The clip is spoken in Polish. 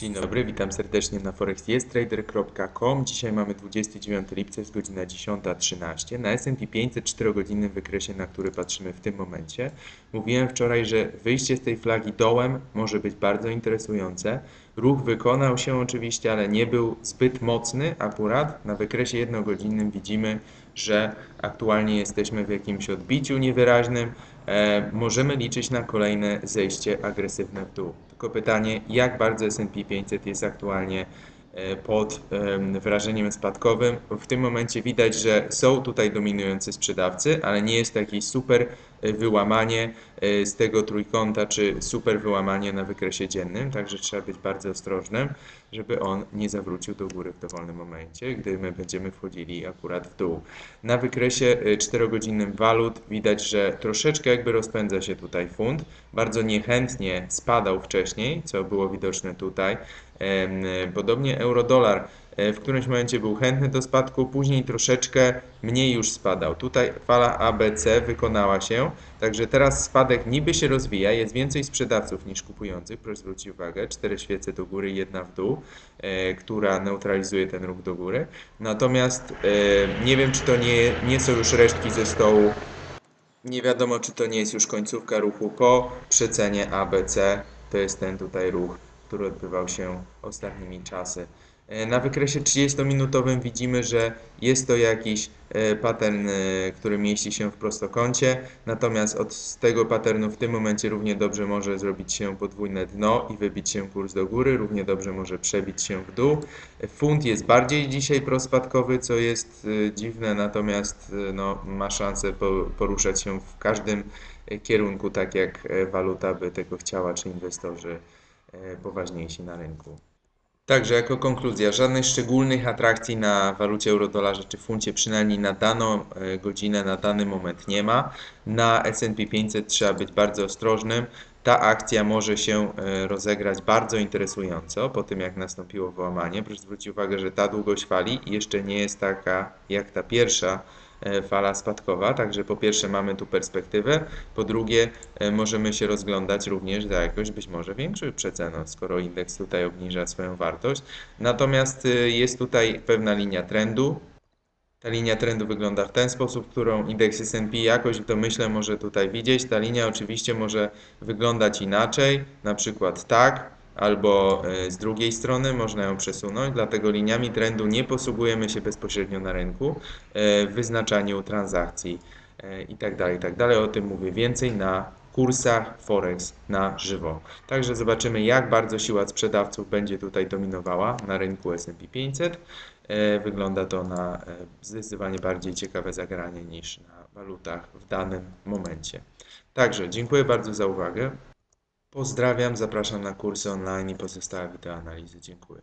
Dzień dobry, witam serdecznie na forexyestrader.com. Dzisiaj mamy 29 lipca, jest godzina 10.13. Na S&P 500 4-godzinnym wykresie, na który patrzymy w tym momencie. Mówiłem wczoraj, że wyjście z tej flagi dołem może być bardzo interesujące. Ruch wykonał się oczywiście, ale nie był zbyt mocny akurat. Na wykresie jednogodzinnym widzimy, że aktualnie jesteśmy w jakimś odbiciu niewyraźnym. E, możemy liczyć na kolejne zejście agresywne w dół. Tylko pytanie, jak bardzo S&P 500 jest aktualnie e, pod wrażeniem spadkowym. W tym momencie widać, że są tutaj dominujący sprzedawcy, ale nie jest to jakieś super wyłamanie e, z tego trójkąta, czy super wyłamanie na wykresie dziennym, także trzeba być bardzo ostrożnym, żeby on nie zawrócił do góry w dowolnym momencie, gdy my będziemy wchodzili akurat w dół. Na wykresie 4-godzinnym walut widać, że troszeczkę jakby rozpędza się tutaj funt, bardzo niechętnie spadał wcześniej, co było widoczne tutaj. Podobnie euro-dolar e, w którymś momencie był chętny do spadku, później troszeczkę mniej już spadał. Tutaj fala ABC wykonała się, także teraz spadek niby się rozwija, jest więcej sprzedawców niż kupujących, proszę zwrócić uwagę, cztery świece do góry, jedna w dół, e, która neutralizuje ten ruch do góry. Natomiast e, nie wiem, czy to nie, nie są już resztki ze stołu nie wiadomo, czy to nie jest już końcówka ruchu po przecenie ABC. To jest ten tutaj ruch który odbywał się ostatnimi czasy. E, na wykresie 30-minutowym widzimy, że jest to jakiś e, pattern, e, który mieści się w prostokącie, natomiast od tego patternu w tym momencie równie dobrze może zrobić się podwójne dno i wybić się kurs do góry, równie dobrze może przebić się w dół. Funt jest bardziej dzisiaj prospadkowy, co jest dziwne, natomiast no, ma szansę poruszać się w każdym kierunku, tak jak waluta by tego chciała, czy inwestorzy poważniejsi na rynku. Także jako konkluzja, żadnych szczególnych atrakcji na walucie euro-dolarze czy funcie, przynajmniej na daną e, godzinę, na dany moment nie ma. Na S&P 500 trzeba być bardzo ostrożnym. Ta akcja może się e, rozegrać bardzo interesująco po tym, jak nastąpiło włamanie. Proszę zwrócić uwagę, że ta długość fali jeszcze nie jest taka jak ta pierwsza fala spadkowa, także po pierwsze mamy tu perspektywę, po drugie e, możemy się rozglądać również za jakąś być może większą przeceną, skoro indeks tutaj obniża swoją wartość. Natomiast e, jest tutaj pewna linia trendu, ta linia trendu wygląda w ten sposób, którą indeks S&P jakoś w domyśle może tutaj widzieć. Ta linia oczywiście może wyglądać inaczej, na przykład tak, albo e, z drugiej strony można ją przesunąć, dlatego liniami trendu nie posługujemy się bezpośrednio na rynku e, w wyznaczaniu transakcji itd. E, itd. Tak tak o tym mówię więcej na kursach Forex na żywo. Także zobaczymy jak bardzo siła sprzedawców będzie tutaj dominowała na rynku S&P 500. Wygląda to na zdecydowanie bardziej ciekawe zagranie niż na walutach w danym momencie. Także dziękuję bardzo za uwagę. Pozdrawiam, zapraszam na kursy online i pozostałe wideoanalizy. Dziękuję.